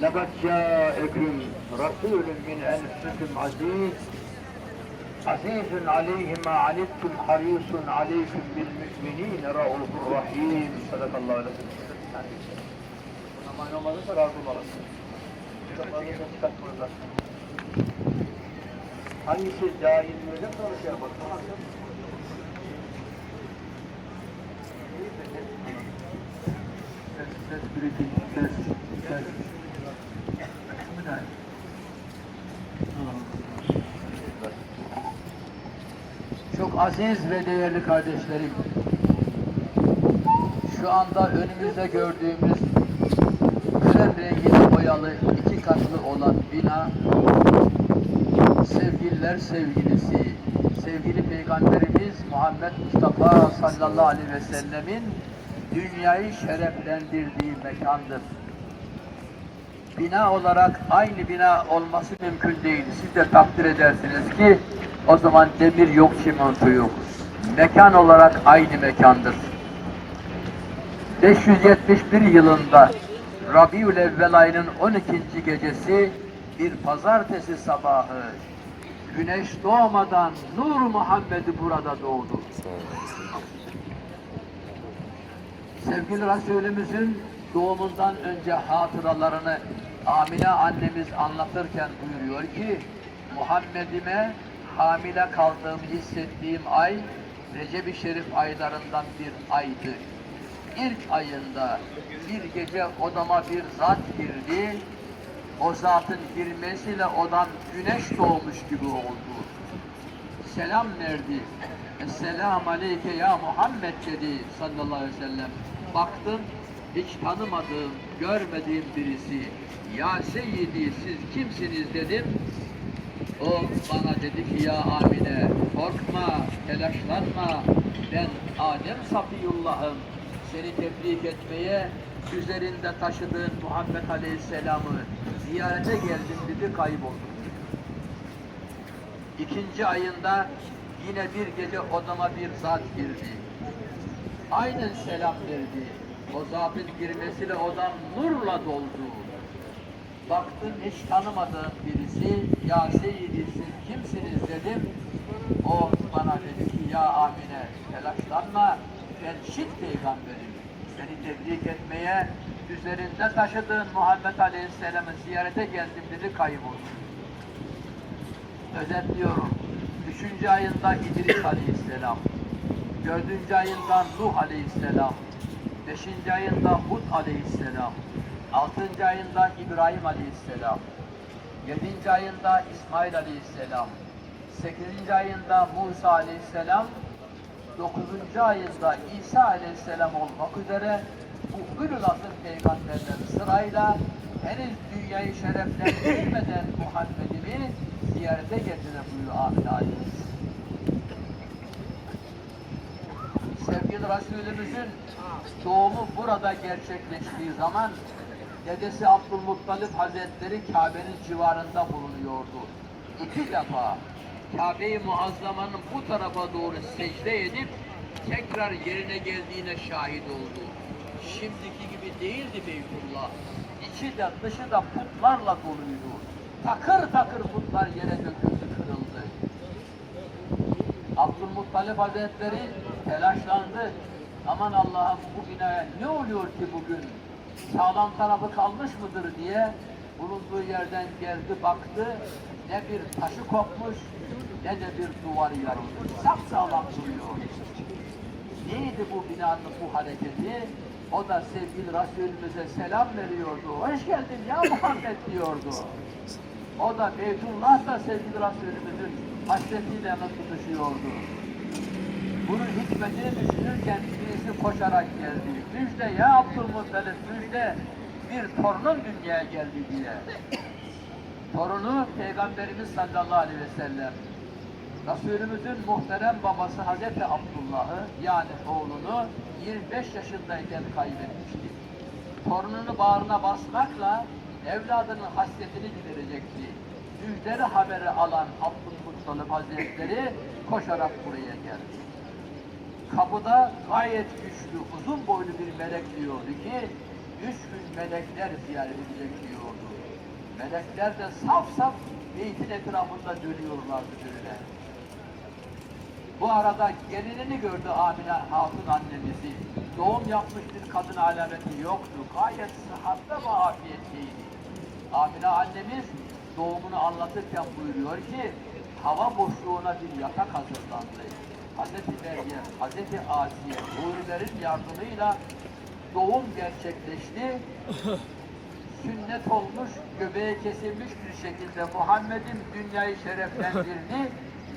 لقد جاءكم رسول من أنفسكم عزيز عزيز عليه ما عنتم حريص عليكم بالمؤمنين رؤوف رحيم صدق الله العظيم Aman olmadıysa razı olalım. Kitaplarınızı çıkartmanızlar. Hangisi cahil böyle sonra şey yapalım. Ses, ses, briefing, ses, ses. Da. Çok aziz ve değerli kardeşlerim, şu anda önümüzde gördüğümüz krem rengine boyalı iki katlı olan bina, sevgililer sevgilisi, sevgili Peygamberimiz Muhammed Mustafa sallallahu aleyhi ve sellemin dünyayı şereflendirdiği mekandır. Bina olarak aynı bina olması mümkün değil. Siz de takdir edersiniz ki o zaman demir yok, çimento yok. Mekan olarak aynı mekandır. 571 yılında Rabiül Evvel ayının 12. gecesi bir pazartesi sabahı güneş doğmadan Nur Muhammed'i burada doğdu. Sevgili Resulümüzün doğumundan önce hatıralarını Amine annemiz anlatırken buyuruyor ki Muhammed'ime hamile kaldığım hissettiğim ay Recep-i Şerif aylarından bir aydı. İlk ayında bir gece odama bir zat girdi. O zatın girmesiyle odam güneş doğmuş gibi oldu. Selam verdi. Esselamu aleyke ya Muhammed dedi sallallahu aleyhi ve sellem. Baktım hiç tanımadığım, görmediğim birisi. Ya Seyyidi siz kimsiniz dedim. O bana dedi ki ya Amine korkma, telaşlanma. Ben Adem Safiyullah'ım. Seni tebrik etmeye üzerinde taşıdığın Muhammed Aleyhisselam'ı ziyarete geldim dedi kayboldu. İkinci ayında yine bir gece odama bir zat girdi. Aynen selam verdi. O zatın girmesiyle odam nurla doldu. Baktım hiç tanımadığım birisi, ya seyyidi kimsiniz dedim. O bana dedi ki ya Amine telaşlanma ben şit peygamberim. Seni tebrik etmeye üzerinde taşıdığın Muhammed Aleyhisselam'ı ziyarete geldim dedi kayboldu. Özetliyorum. Üçüncü ayında İdris Aleyhisselam. Dördüncü ayında Nuh Aleyhisselam. Beşinci ayında Hud Aleyhisselam. Altıncı ayında İbrahim Aleyhisselam. Yedinci ayında İsmail Aleyhisselam. Sekizinci ayında Musa Aleyhisselam. Dokuzuncu ayında İsa Aleyhisselam olmak üzere bu ülül azim peygamberler sırayla henüz dünyayı şereflendirmeden Muhammed'imi ziyarete getirir buyuruyor Ahmet Aleyhisselam. Sevgili Resulümüzün doğumu burada gerçekleştiği zaman dedesi Abdülmuttalip Hazretleri Kabe'nin civarında bulunuyordu. İki defa Kabe-i Muazzama'nın bu tarafa doğru secde edip tekrar yerine geldiğine şahit oldu. Şimdiki gibi değildi Beytullah. İçi de dışı da putlarla doluydu. Takır takır putlar yere döküldü, kırıldı. Abdülmuttalip Hazretleri telaşlandı. Aman Allah'ım bu binaya ne oluyor ki bugün? Sağlam tarafı kalmış mıdır diye bulunduğu yerden geldi baktı. Ne bir taşı kopmuş ne de bir duvarı yarılmış. Sapsağlam duruyor. Neydi bu binanın bu hareketi? O da sevgili Resulümüze selam veriyordu. Hoş geldin ya Muhammed diyordu. O da Beytullah da sevgili Resulümüzün hasretiyle mi tutuşuyordu. Bunun hikmetini düşünürken birisi koşarak geldi. Müjde ya Abdülmuttalip müjde bir torunun dünyaya geldi diye. Torunu Peygamberimiz sallallahu aleyhi ve sellem. Resulümüzün muhterem babası Hazreti Abdullah'ı yani oğlunu 25 yaşındayken kaybetmişti. Torununu bağrına basmakla evladının hasretini giderecekti. Müjdeli haberi alan Abdülmuttalip Hazretleri koşarak buraya geldi. Kapıda gayet güçlü, uzun boylu bir melek diyordu ki üç gün melekler ziyaret ediliyordu. Melekler de saf saf beytin etrafında dönüyorlardı böyle. Bu arada gelinini gördü Amine Hatun annemizi. Doğum yapmış bir kadın alameti yoktu. Gayet sıhhatte ve afiyetteydi. Amine annemiz doğumunu anlatırken buyuruyor ki hava boşluğuna bir yatak hazırlandı. Hazreti Meryem, Hazreti Asiye, hurilerin yardımıyla doğum gerçekleşti. Sünnet olmuş, göbeği kesilmiş bir şekilde Muhammed'in dünyayı şereflendirdi.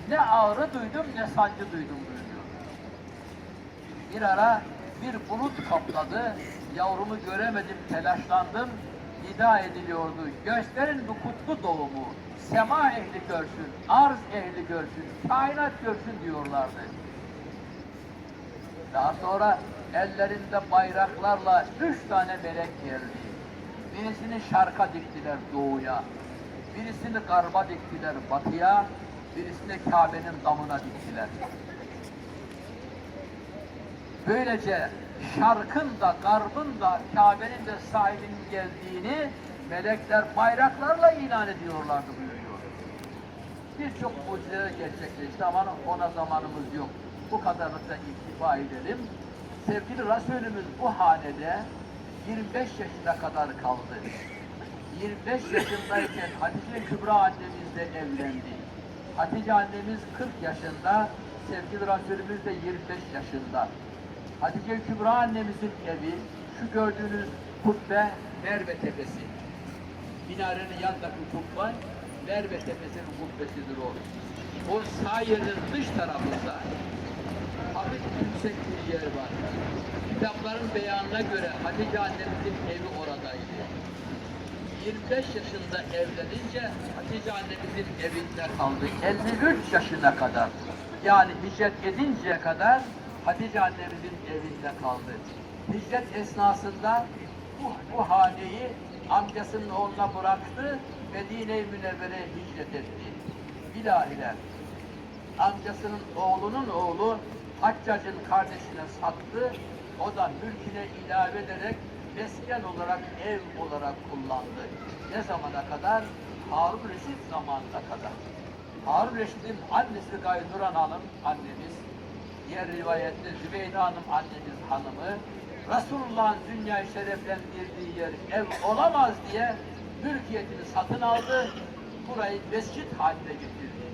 Ne ağrı duydum ne sancı duydum buyuruyor. Bir ara bir bulut kapladı. Yavrumu göremedim, telaşlandım. Nida ediliyordu. Gösterin bu kutlu doğumu. Sema ehli görsün, arz ehli görsün, kainat görsün diyorlardı. Daha sonra ellerinde bayraklarla üç tane melek geldi. Birisini şarka diktiler doğuya, birisini garba diktiler batıya, birisini Kabe'nin damına diktiler. Böylece şarkın da garbın da Kabe'nin de sahibinin geldiğini melekler bayraklarla ilan ediyorlardı buyuruyor. Birçok mucizeler gerçekleşti ama ona zamanımız yok. Bu kadarlık da iktifa edelim. Sevgili Resulümüz bu hanede 25 yaşına kadar kaldı. 25 yaşındayken Hatice Kübra annemizle evlendi. Hatice annemiz 40 yaşında, sevgili Resulümüz de 25 yaşında. Hatice Kübra annemizin evi, şu gördüğünüz kubbe Merve Tepesi. Minarenin yanındaki kubbe Merve Tepesi'nin kubbesidir o. O sağ yerin dış tarafında hafif yüksek bir yer var. Kitapların beyanına göre Hatice annemizin evi oradaydı. 25 yaşında evlenince Hatice annemizin evinde kaldı. 53 yaşına kadar. Yani hicret edinceye kadar Hatice annemizin evinde kaldı. Hicret esnasında bu, bu haneyi amcasının oğluna bıraktı, Medine-i Münevvere'ye hicret etti. İlahiler. Amcasının oğlunun oğlu Haccac'ın kardeşine sattı. O da mülküne ilave ederek mesken olarak, ev olarak kullandı. Ne zamana kadar? Harun Reşit zamanına kadar. Harun Reşit'in annesi Gayduran Hanım, annemiz, diğer rivayette Zübeyde Hanım annemiz hanımı, Resulullah'ın dünyayı şereflendirdiği yer ev olamaz diye mülkiyetini satın aldı, burayı mescit haline getirdi.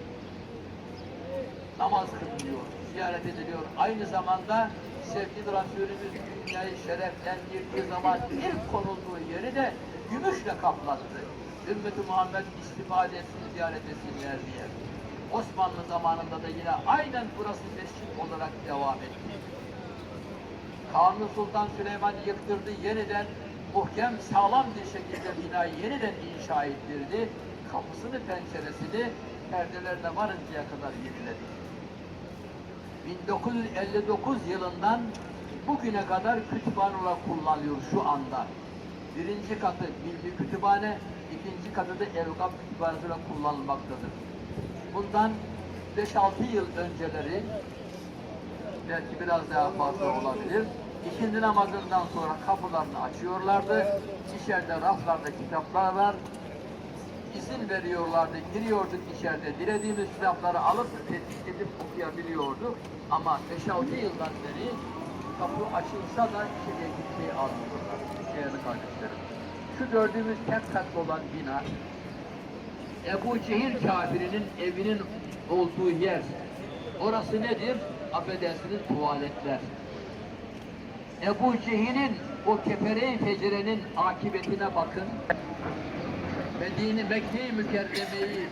Namaz kılınıyor, ziyaret ediliyor. Aynı zamanda sevgili Resulümüz dünyayı şereflendirdiği zaman ilk konulduğu yeri de gümüşle kaplattı. Ümmeti Muhammed istifade etsin, ziyaret etsinler diye. Osmanlı zamanında da yine aynen burası mescit olarak devam etti. Kanuni Sultan Süleyman yıktırdı, yeniden muhkem, sağlam bir şekilde binayı yeniden inşa ettirdi. Kapısını, penceresini perdelerine varıncaya kadar yeniledi. 1959 yılından bugüne kadar kütüphane olarak kullanılıyor şu anda. Birinci katı bilgi kütüphane, ikinci katı da evkaf kütüphanesi olarak kullanılmaktadır. Bundan 5-6 yıl önceleri belki biraz daha fazla olabilir. İkindi namazından sonra kapılarını açıyorlardı. İçeride raflarda kitaplar var. İzin veriyorlardı. Giriyorduk içeride. Dilediğimiz kitapları alıp edip okuyabiliyorduk. Ama 5-6 yıldan beri kapı açılsa da içeriye gitmeyi almıyorlar. Değerli kardeşlerim. Şu gördüğümüz tek katlı olan bina Ebu Cehil kafirinin evinin olduğu yer. Orası nedir? Affedersiniz tuvaletler. Ebu Cehil'in o kefere-i fecerenin akıbetine bakın. Medine Mekke-i Mükerreme'yi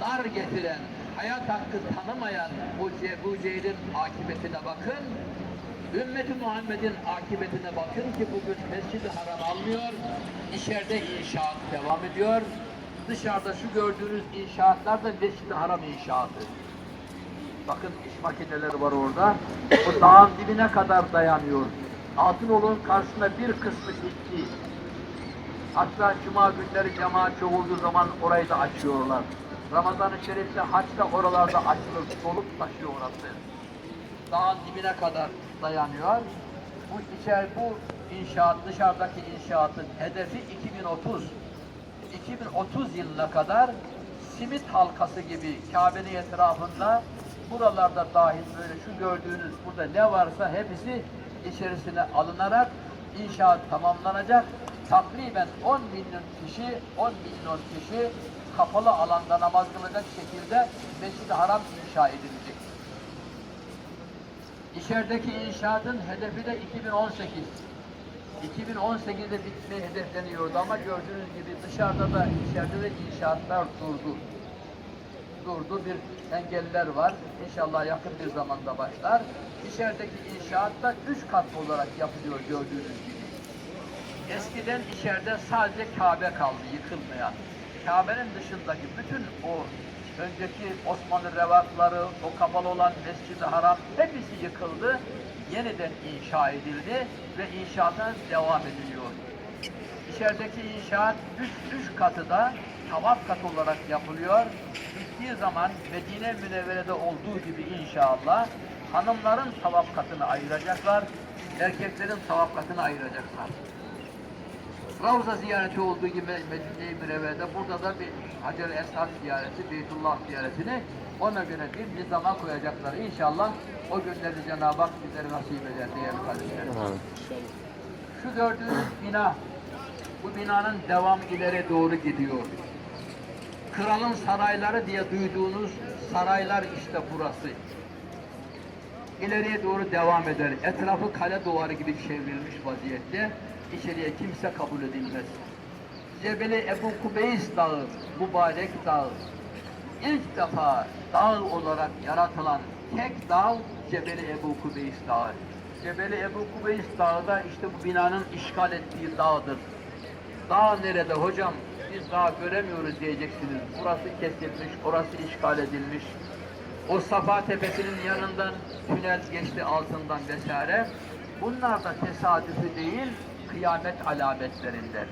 dar getiren, hayat hakkı tanımayan bu Ebu Cehil'in akıbetine bakın. Ümmeti Muhammed'in akıbetine bakın ki bugün Mescid-i Haram almıyor, içeride inşaat devam ediyor. Dışarıda şu gördüğünüz inşaatlar da Mescid-i Haram inşaatı. Bakın iş makineleri var orada. Bu dağın dibine kadar dayanıyor. Altınoluk'un karşısında bir kısmı bitti. Hatta cuma günleri cemaat çoğulduğu zaman orayı da açıyorlar. Ramazan-ı Şerif'te haçta oralarda açılır, dolup taşıyor orası. Dağın dibine kadar dayanıyor. Bu içer bu inşaat, dışarıdaki inşaatın hedefi 2030. 2030 yılına kadar simit halkası gibi Kabe'nin etrafında buralarda dahil böyle şu gördüğünüz burada ne varsa hepsi içerisine alınarak inşaat tamamlanacak. Takriben 10 milyon kişi 10 milyon kişi kapalı alanda namaz kılacak şekilde Mescid-i Haram inşa edilecek. İçerideki inşaatın hedefi de 2018. 2018'de bitmeyi hedefleniyordu ama gördüğünüz gibi dışarıda da içeride de inşaatlar durdu. Durdu bir engeller var. İnşallah yakın bir zamanda başlar. İçerideki inşaat da üç katlı olarak yapılıyor gördüğünüz gibi. Eskiden içeride sadece Kabe kaldı yıkılmayan. Kabe'nin dışındaki bütün o önceki Osmanlı revakları, o kapalı olan Mescid-i Haram hepsi yıkıldı. Yeniden inşa edildi ve inşaata devam ediliyor. İçerideki inşaat üç, üç katı da tavaf katı olarak yapılıyor. Bittiği zaman Medine Münevvere'de olduğu gibi inşallah hanımların tavaf katını ayıracaklar, erkeklerin tavaf katını ayıracaklar. Ravza ziyareti olduğu gibi Medine-i Münevvere'de burada da bir Hacer-i Esad ziyareti, Beytullah ziyaretini ona göre bir nizama koyacaklar. İnşallah o günleri Cenab-ı Hak bizlere nasip eder değerli kardeşlerim. Şu gördüğünüz bina, bu binanın devamı ileri doğru gidiyor. Kralın sarayları diye duyduğunuz saraylar işte burası. İleriye doğru devam eder. Etrafı kale duvarı gibi çevrilmiş vaziyette. İçeriye kimse kabul edilmez. Cebeli Ebu Kubeys Dağı, mübarek dağ. İlk defa dağ olarak yaratılan tek dağ Cebeli Ebu Kubeys Dağı. Cebeli Ebu Kubeys Dağı da işte bu binanın işgal ettiği dağdır. Dağ nerede hocam? Biz daha göremiyoruz diyeceksiniz. Burası kesilmiş, orası işgal edilmiş. O Safa Tepesi'nin yanından tünel geçti altından vesaire. Bunlar da tesadüfü değil, kıyamet alametlerinden.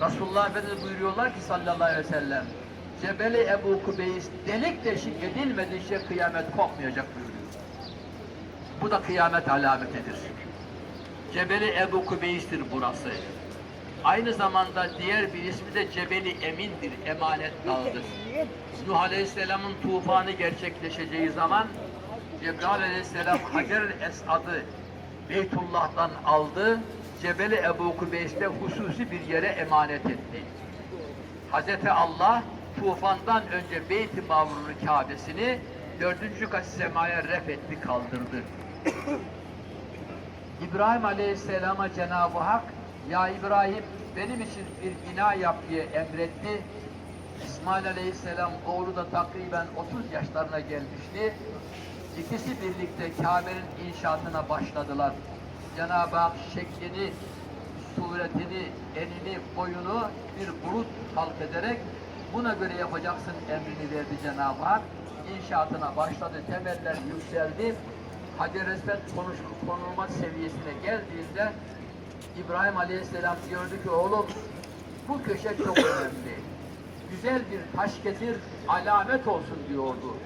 Resulullah Efendimiz buyuruyorlar ki sallallahu aleyhi ve sellem, Cebeli Ebu Kubeys delik deşik edilmedikçe kıyamet kopmayacak buyuruyor. Bu da kıyamet alametidir. Cebeli Ebu Kubeys'tir burası. Aynı zamanda diğer bir ismi de Cebeli Emin'dir, emanet dağıdır. Nuh Aleyhisselam'ın tufanı gerçekleşeceği zaman Cebrail Aleyhisselam Hacer Esad'ı Beytullah'tan aldı, Cebeli Ebu Kubeys'te hususi bir yere emanet etti. Hazreti Allah tufandan önce Beyt-i Mavrur'un Kabe'sini dördüncü kat semaya ref etti, kaldırdı. İbrahim Aleyhisselam'a Cenab-ı Hak ya İbrahim benim için bir bina yap diye emretti. İsmail Aleyhisselam oğlu da takriben 30 yaşlarına gelmişti. İkisi birlikte Kabe'nin inşaatına başladılar. Cenab-ı Hak şeklini, suretini, elini, boyunu bir bulut halk ederek buna göre yapacaksın emrini verdi Cenab-ı Hak. İnşaatına başladı, temeller yükseldi. Hacer Esved konulma seviyesine geldiğinde İbrahim Aleyhisselam diyordu ki oğlum bu köşe çok önemli. Güzel bir taş getir, alamet olsun diyordu.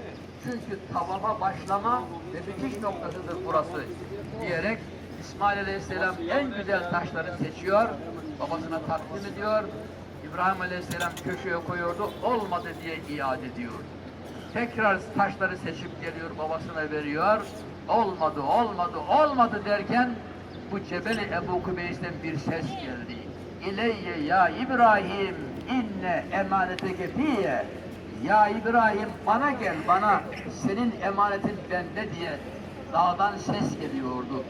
Çünkü tavafa başlama ve bitiş noktasıdır burası diyerek İsmail Aleyhisselam en güzel taşları seçiyor, babasına takdim ediyor. İbrahim Aleyhisselam köşeye koyuyordu, olmadı diye iade ediyor. Tekrar taşları seçip geliyor, babasına veriyor. Olmadı, olmadı, olmadı derken bu Cebeli Ebu Kubeys'ten bir ses geldi. İleyye ya İbrahim inne emaneteke fiye. Ya İbrahim bana gel bana senin emanetin bende diye dağdan ses geliyordu.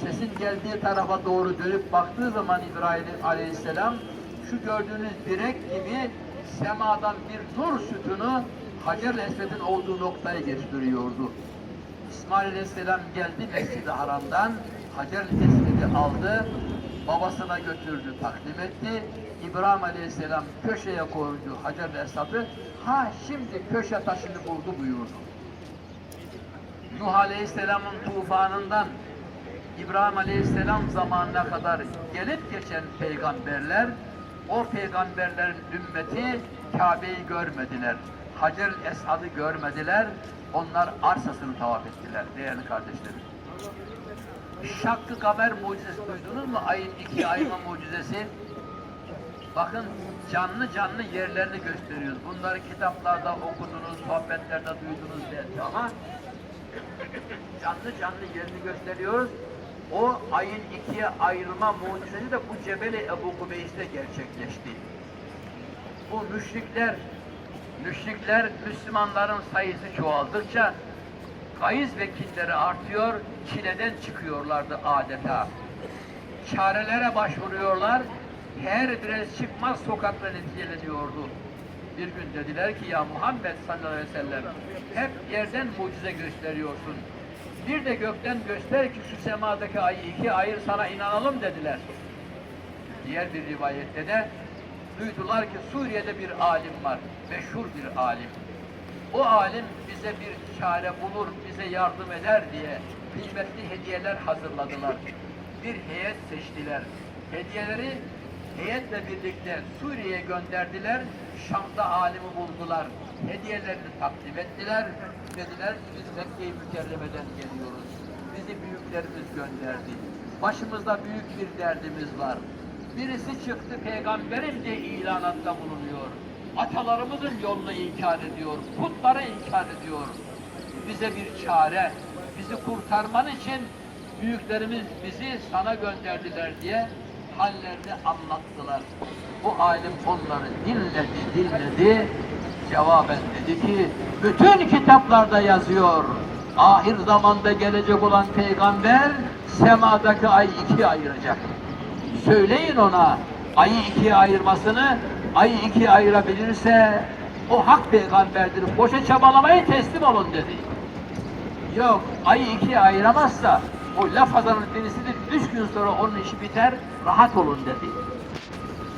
Sesin geldiği tarafa doğru dönüp baktığı zaman İbrahim Aleyhisselam şu gördüğünüz direk gibi semadan bir nur sütunu Hacer Esved'in olduğu noktayı gösteriyordu. İsmail Aleyhisselam geldi Mescid-i Haram'dan Hacer Esved'i aldı, babasına götürdü, takdim etti. İbrahim Aleyhisselam köşeye koydu Hacer Esad'ı. Ha şimdi köşe taşını buldu buyurdu. Nuh Aleyhisselam'ın tufanından İbrahim Aleyhisselam zamanına kadar gelip geçen peygamberler o peygamberlerin ümmeti Kabe'yi görmediler. Hacer Esad'ı görmediler. Onlar arsasını tavaf ettiler değerli kardeşlerim. Şakkı kamer mucizesi duydunuz mu? Ayın iki ayma mucizesi. Bakın canlı canlı yerlerini gösteriyoruz. Bunları kitaplarda okudunuz, sohbetlerde duydunuz belki ama canlı canlı yerini gösteriyoruz. O ayın ikiye ayrılma mucizesi de bu Cebeli Ebu Kubeys'te gerçekleşti. Bu müşrikler, müşrikler Müslümanların sayısı çoğaldıkça gayız vekilleri artıyor, çileden çıkıyorlardı adeta. Çarelere başvuruyorlar, her biraz çıkmaz sokakla neticeleniyordu. Bir gün dediler ki ya Muhammed sallallahu aleyhi ve sellem hep yerden mucize gösteriyorsun. Bir de gökten göster ki şu semadaki ayı iki ayır sana inanalım dediler. Diğer bir rivayette de duydular ki Suriye'de bir alim var, meşhur bir alim. O alim bize bir çare bulur, bize yardım eder diye kıymetli hediyeler hazırladılar. Bir heyet seçtiler. Hediyeleri heyetle birlikte Suriye'ye gönderdiler. Şam'da alimi buldular. Hediyelerini takdim ettiler. Dediler ki biz Mekke-i Mükerreme'den geliyoruz. Bizi büyüklerimiz gönderdi. Başımızda büyük bir derdimiz var. Birisi çıktı peygamberim diye ilanatta bulunuyor. Atalarımızın yolunu inkar ediyor. Putları inkar ediyor. Bize bir çare, bizi kurtarman için büyüklerimiz bizi sana gönderdiler diye hallerini anlattılar. Bu alim onları dinledi, dinledi. Cevaben dedi ki, bütün kitaplarda yazıyor. Ahir zamanda gelecek olan peygamber semadaki ay ikiye ayıracak. Söyleyin ona ayı ikiye ayırmasını, ayı ikiye ayırabilirse o hak peygamberdir. Boşa çabalamayı teslim olun dedi. Yok, ayı ikiye ayıramazsa o laf adamın birisidir. Üç gün sonra onun işi biter, rahat olun dedi.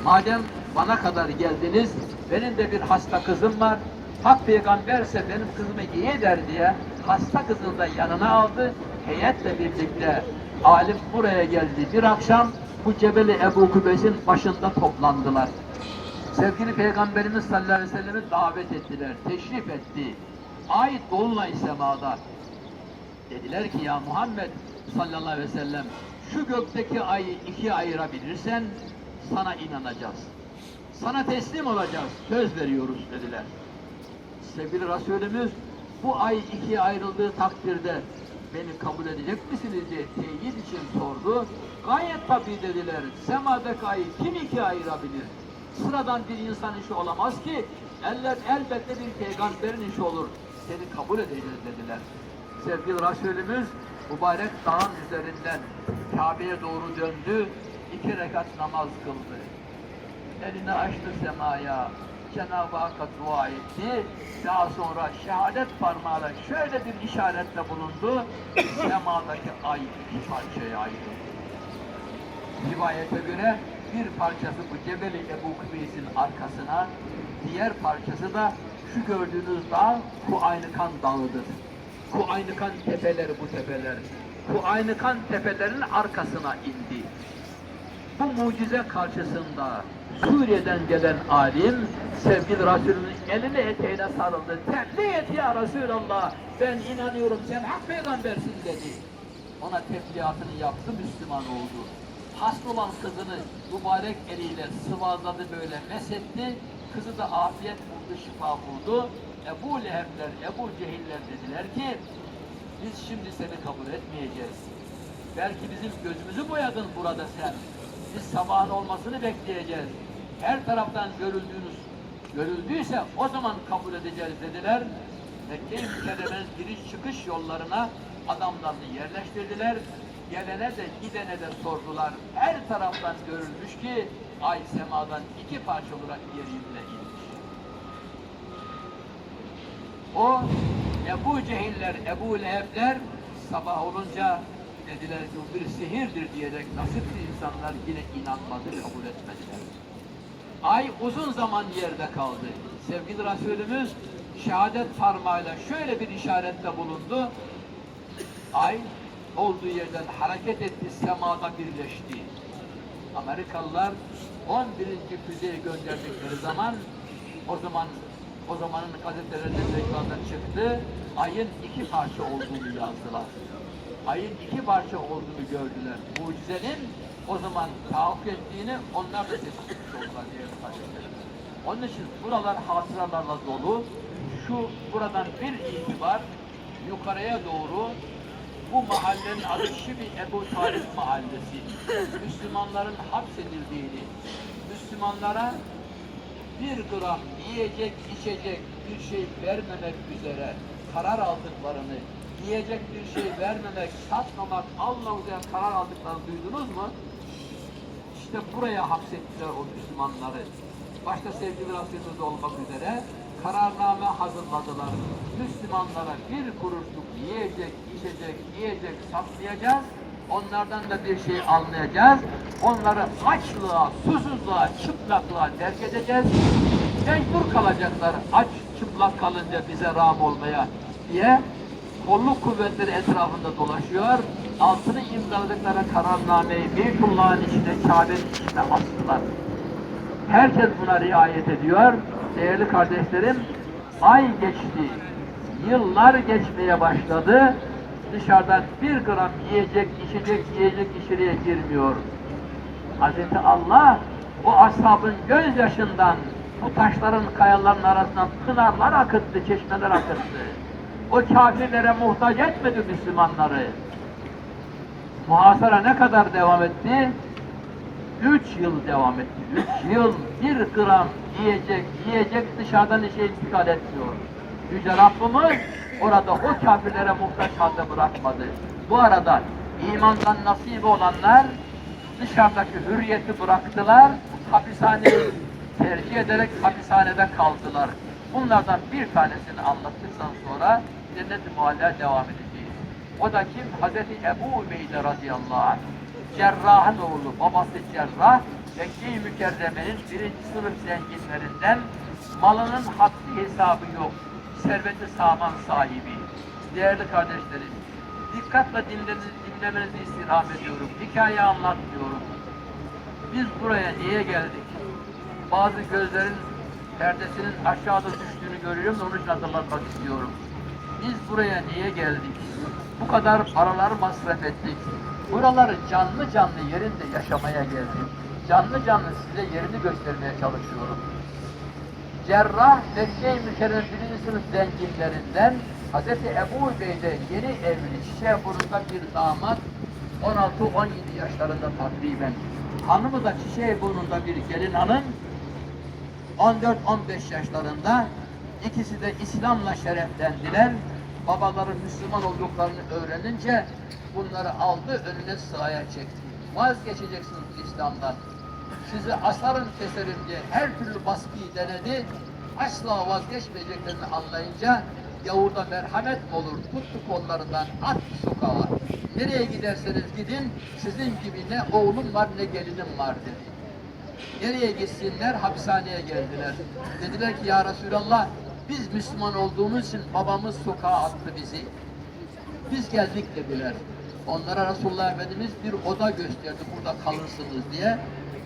Madem bana kadar geldiniz, benim de bir hasta kızım var. Hak peygamberse benim kızımı iyi eder diye hasta kızını da yanına aldı. Heyetle birlikte alim buraya geldi. Bir akşam bu Cebeli Ebu Kubeys'in başında toplandılar. Sevgili Peygamberimiz sallallahu aleyhi ve sellem'i davet ettiler, teşrif etti. Ait dolunay semada. Dediler ki ya Muhammed sallallahu aleyhi ve sellem şu gökteki ayı ikiye ayırabilirsen sana inanacağız. Sana teslim olacağız. Söz veriyoruz dediler. Sevgili Resulümüz bu ay ikiye ayrıldığı takdirde beni kabul edecek misiniz diye teyit için sordu. Gayet tabii dediler. Semadaki ayı kim ikiye ayırabilir? Sıradan bir insan işi olamaz ki. Eller elbette bir peygamberin işi olur. Seni kabul edeceğiz dediler. Sevgili Resulümüz mübarek dağın üzerinden Kabe'ye doğru döndü. iki rekat namaz kıldı. Elini açtı semaya. Cenab-ı Hakk'a dua etti. Daha sonra şehadet parmağıyla şöyle bir işaretle bulundu. Semadaki ay iki parçaya ayrıldı. Rivayete göre bir parçası bu Cebeli Ebu Kubeys'in arkasına, diğer parçası da şu gördüğünüz dağ Kuaynikan Dağı'dır. Kuaynikan tepeleri bu tepeler. Kuaynikan tepelerinin arkasına indi. Bu mucize karşısında Suriye'den gelen alim sevgili Resulünün elini eteğine sarıldı. Tebliğ et ya Resulallah ben inanıyorum sen hak peygambersin dedi. Ona tebliğatını yaptı Müslüman oldu. Hasta olan kızını mübarek eliyle sıvazladı böyle mesetti. Kızı da afiyet buldu, şifa buldu. Ebu Lehebler, Ebu Cehiller dediler ki biz şimdi seni kabul etmeyeceğiz. Belki bizim gözümüzü boyadın burada sen. Biz sabahın olmasını bekleyeceğiz. Her taraftan görüldüğünüz görüldüyse o zaman kabul edeceğiz dediler. Mekke-i Mükerreme'nin giriş çıkış yollarına adamlarını yerleştirdiler. Gelene de gidene de sordular. Her taraftan görülmüş ki ay semadan iki parça olarak yeryüzüne inmiş. O Ebu Cehiller, Ebu Lehebler sabah olunca dediler ki bu bir sihirdir diyerek nasipsiz insanlar yine inanmadı, kabul etmediler. Ay uzun zaman yerde kaldı. Sevgili Resulümüz şehadet parmağıyla şöyle bir işarette bulundu. Ay olduğu yerden hareket etti, semada birleşti. Amerikalılar 11. füzeyi gönderdikleri zaman o zaman o zamanın gazetelerinde reklamda çıktı. Ayın iki parça olduğunu yazdılar. ayın iki parça olduğunu gördüler. Mucizenin o zaman tahakkuk ettiğini onlar da tespit oldular kardeşlerim. Onun için buralar hatıralarla dolu. Şu buradan bir itibar yukarıya doğru bu mahallenin adı Şibi Ebu Talip Mahallesi. Müslümanların hapsedildiğini, Müslümanlara bir gram yiyecek, içecek bir şey vermemek üzere karar aldıklarını, yiyecek bir şey vermemek, satmamak, almamak karar aldıklarını duydunuz mu? İşte buraya hapsettiler o Müslümanları. Başta sevgili Resulümüz olmak üzere kararname hazırladılar. Müslümanlara bir kuruşluk yiyecek, içecek, yiyecek satmayacağız. Onlardan da bir şey almayacağız. Onları açlığa, susuzluğa, çıplaklığa terk edeceğiz. Mecbur kalacaklar aç, çıplak kalınca bize rağm olmaya diye kolluk kuvvetleri etrafında dolaşıyor. Altını imzaladıkları kararnameyi Beytullah'ın içinde, Kabe'nin içinde astılar. Herkes buna riayet ediyor. Değerli kardeşlerim, ay geçti. Yıllar geçmeye başladı. Dışarıdan bir gram yiyecek, içecek, yiyecek içeriye girmiyor. Hazreti Allah o ashabın gözyaşından bu taşların, kayaların arasından pınarlar akıttı, çeşmeler akıttı. O kafirlere muhtaç etmedi Müslümanları. Muhasara ne kadar devam etti? Üç yıl devam etti. Üç yıl bir gram yiyecek, yiyecek dışarıdan işe intikal etmiyor. Yüce Rabbimiz orada o kafirlere muhtaç halde bırakmadı. Bu arada imandan nasip olanlar dışarıdaki hürriyeti bıraktılar, hapishaneyi tercih ederek hapishanede kaldılar. Bunlardan bir tanesini anlattıktan sonra cennet-i devam edeceğiz. O da kim? Hazreti Ebu Ubeyde radıyallahu anh. Cerrah'ın oğlu, babası Cerrah, Mekke-i Mükerreme'nin birinci sınıf zenginlerinden malının haddi hesabı yok. Serveti saman sahibi. Değerli kardeşlerim, dikkatle dinlemenizi, dinlemenizi istirham ediyorum. Hikaye anlatmıyorum. Biz buraya niye geldik? Bazı gözlerin perdesinin aşağıda düştüğünü görüyorum da onun için hatırlatmak istiyorum. Biz buraya niye geldik? Bu kadar paralar masraf ettik. Buraları canlı canlı yerinde yaşamaya geldim. Canlı canlı size yerini göstermeye çalışıyorum. Cerrah Mekke-i Mükerrem birinci sınıf zenginlerinden Hz. Ebu Ubeyde yeni evli Çiçeğburnu'nda bir damat 16-17 yaşlarında takriben. Hanımı da Çiçeğburnu'nda bir gelin hanım 14-15 yaşlarında ikisi de İslam'la şereflendiler. Babaları Müslüman olduklarını öğrenince bunları aldı önüne sıraya çekti. Vazgeçeceksiniz İslam'dan. Sizi asarım keserim diye her türlü baskıyı denedi. Asla vazgeçmeyeceklerini anlayınca Yavurda merhamet olur? Tuttu kollarından at sokağa. Nereye giderseniz gidin sizin gibi ne oğlum var ne gelinim var dedi. Nereye gitsinler? Hapishaneye geldiler. Dediler ki ya Resulallah biz Müslüman olduğumuz için babamız sokağa attı bizi. Biz geldik dediler. Onlara Resulullah Efendimiz bir oda gösterdi burada kalırsınız diye.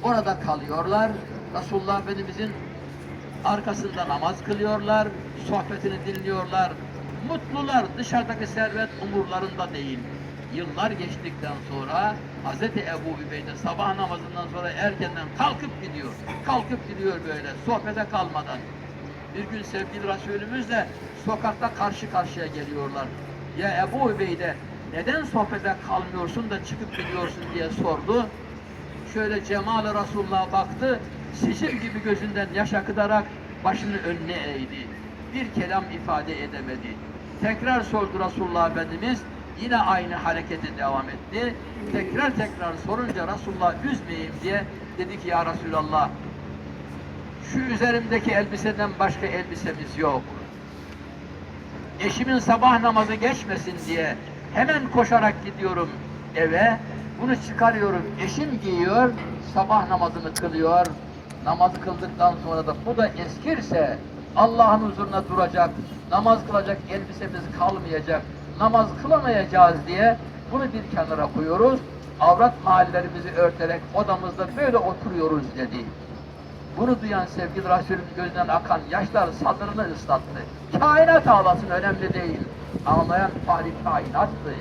Orada kalıyorlar. Resulullah Efendimizin arkasında namaz kılıyorlar, sohbetini dinliyorlar. Mutlular dışarıdaki servet umurlarında değil. Yıllar geçtikten sonra Hz. Ebu Übeyde sabah namazından sonra erkenden kalkıp gidiyor. Kalkıp gidiyor böyle sohbete kalmadan. Bir gün sevgili Resulümüzle sokakta karşı karşıya geliyorlar. Ya Ebu Übeyde neden sohbete kalmıyorsun da çıkıp gidiyorsun diye sordu. Şöyle Cemal-i baktı. Sicim gibi gözünden yaş akıtarak başını önüne eğdi. Bir kelam ifade edemedi. Tekrar sordu Resulullah Efendimiz. Yine aynı hareketi devam etti. Tekrar tekrar sorunca Resulullah üzmeyeyim diye dedi ki ya Resulallah şu üzerimdeki elbiseden başka elbisemiz yok. Eşimin sabah namazı geçmesin diye hemen koşarak gidiyorum eve. Bunu çıkarıyorum. Eşim giyiyor, sabah namazını kılıyor. Namazı kıldıktan sonra da bu da eskirse Allah'ın huzuruna duracak, namaz kılacak elbisemiz kalmayacak, namaz kılamayacağız diye bunu bir kenara koyuyoruz. Avrat mahallelerimizi örterek odamızda böyle oturuyoruz dedi. Bunu duyan sevgili Resulümüz gözünden akan yaşlar sadrını ıslattı. Kainat ağlasın önemli değil. Ağlayan fahri kainattı.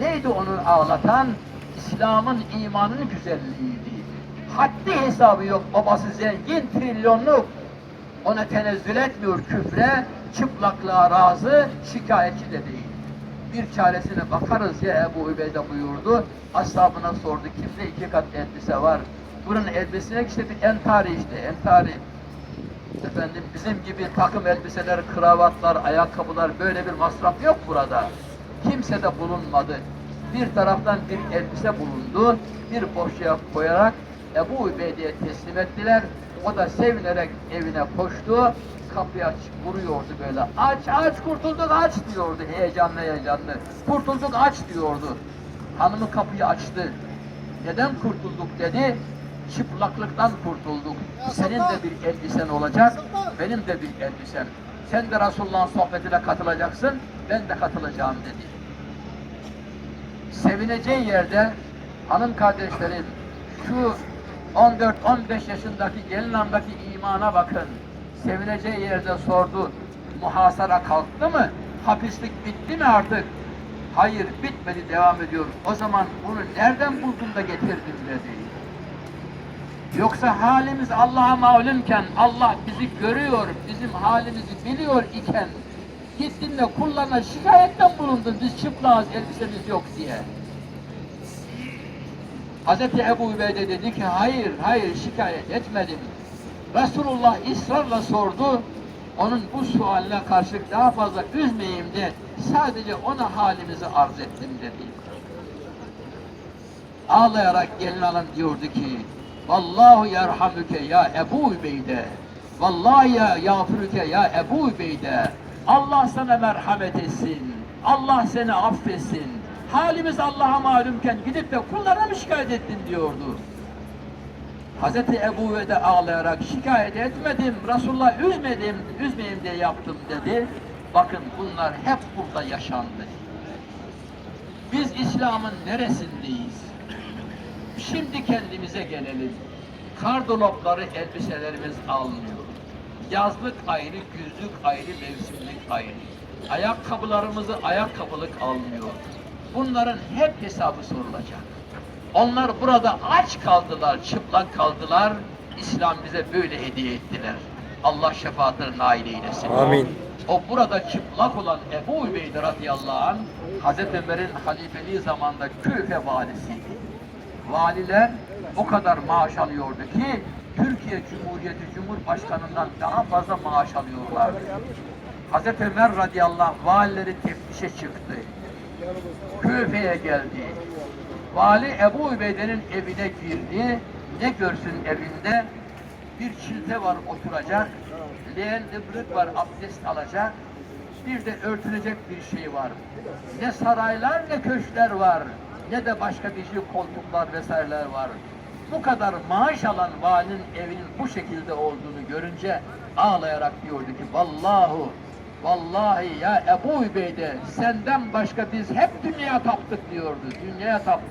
Neydi onu ağlatan? İslam'ın imanın güzelliğiydi. Haddi hesabı yok babası zengin trilyonluk. Ona tenezzül etmiyor küfre, çıplaklığa razı, şikayetçi de değil. Bir çaresine bakarız ya Ebu Übeyde buyurdu. Ashabına sordu kimde iki kat elbise var. Bunun elbisine işte bir entari işte entari. Efendim bizim gibi takım elbiseler, kravatlar, ayakkabılar böyle bir masraf yok burada. Kimse de bulunmadı. Bir taraftan bir elbise bulundu. Bir boşluğa koyarak Ebu Übeyde'ye teslim ettiler. O da sevinerek evine koştu. Kapıyı aç, vuruyordu böyle. Aç aç kurtulduk aç diyordu heyecanlı heyecanlı. Kurtulduk aç diyordu. Hanımı kapıyı açtı. Neden kurtulduk dedi. Çıplaklıktan kurtulduk. Senin de bir elbisen olacak, benim de bir elbisem. Sen de Resulullah'ın sohbetine katılacaksın, ben de katılacağım dedi. Sevineceği yerde hanım kardeşlerim şu 14-15 yaşındaki gelin andaki imana bakın. Sevineceği yerde sordu. Muhasara kalktı mı? Hapislik bitti mi artık? Hayır bitmedi devam ediyor. O zaman bunu nereden buldun da getirdin dedi. Yoksa halimiz Allah'a malumken, Allah bizi görüyor, bizim halimizi biliyor iken, gittin de kullarına şikayetten bulundun, biz çıplağız, elbisemiz yok diye. Hazreti Ebu Übeyde dedi ki, hayır, hayır şikayet etmedim. Resulullah ısrarla sordu, onun bu sualine karşılık daha fazla üzmeyeyim de sadece ona halimizi arz ettim dedi. Ağlayarak gelin hanım diyordu ki Vallahu yerhamüke ya Ebu Übeyde Vallahi ya yağfiruke ya Ebu Übeyde Allah sana merhamet etsin Allah seni affetsin halimiz Allah'a malumken gidip de kullarına mı şikayet ettin diyordu Hazreti Ebu Übeyde ağlayarak şikayet etmedim Resulullah üzmedim üzmeyeyim diye yaptım dedi bakın bunlar hep burada yaşandı biz İslam'ın neresindeyiz? Şimdi kendimize gelelim. Kardolapları elbiselerimiz almıyor. Yazlık ayrı, güzlük ayrı, mevsimlik ayrı. Ayakkabılarımızı ayakkabılık almıyor. Bunların hep hesabı sorulacak. Onlar burada aç kaldılar, çıplak kaldılar. İslam bize böyle hediye ettiler. Allah şefaatlerine nail eylesin. Amin. O burada çıplak olan Ebu Übeyde radıyallahu anh, Hazreti Ömer'in halifeliği zamanında Küfe valisiydi. Valiler o kadar maaş alıyordu ki Türkiye Cumhuriyeti Cumhurbaşkanı'ndan daha fazla maaş alıyorlardı. Hazreti Ömer radıyallahu anh valileri teftişe çıktı. Küfe'ye geldi. Vali Ebu Übeyde'nin evine girdi. Ne görsün evinde? Bir çilte var oturacak. Leğen ıbrık var abdest alacak. Bir de örtülecek bir şey var. Ne saraylar ne köşkler var. Ne de başka bir şey koltuklar vesaireler var. Bu kadar maaş alan valinin evinin bu şekilde olduğunu görünce ağlayarak diyordu ki Vallahu Vallahi ya Ebu Übeyde senden başka biz hep dünya taptık diyordu. Dünyaya taptık.